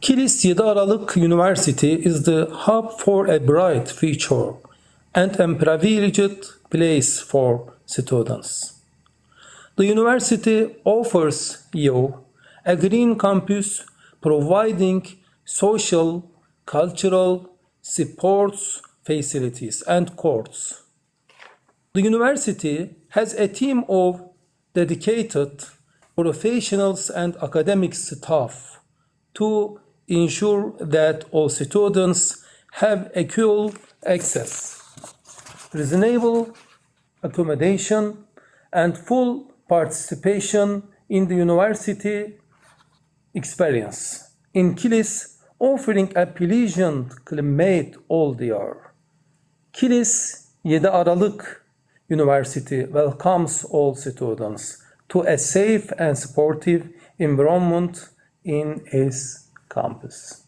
Kilis 7 Aralık University is the hub for a bright future and a privileged place for students. The university offers you a green campus providing social, cultural, sports facilities and courts. The university has a team of dedicated professionals and academic staff to ensure that all students have equal access, reasonable accommodation, and full participation in the university experience. In Kilis, offering a pleasant climate all the year. Kilis 7 Aralık University welcomes all students to a safe and supportive environment in its campus.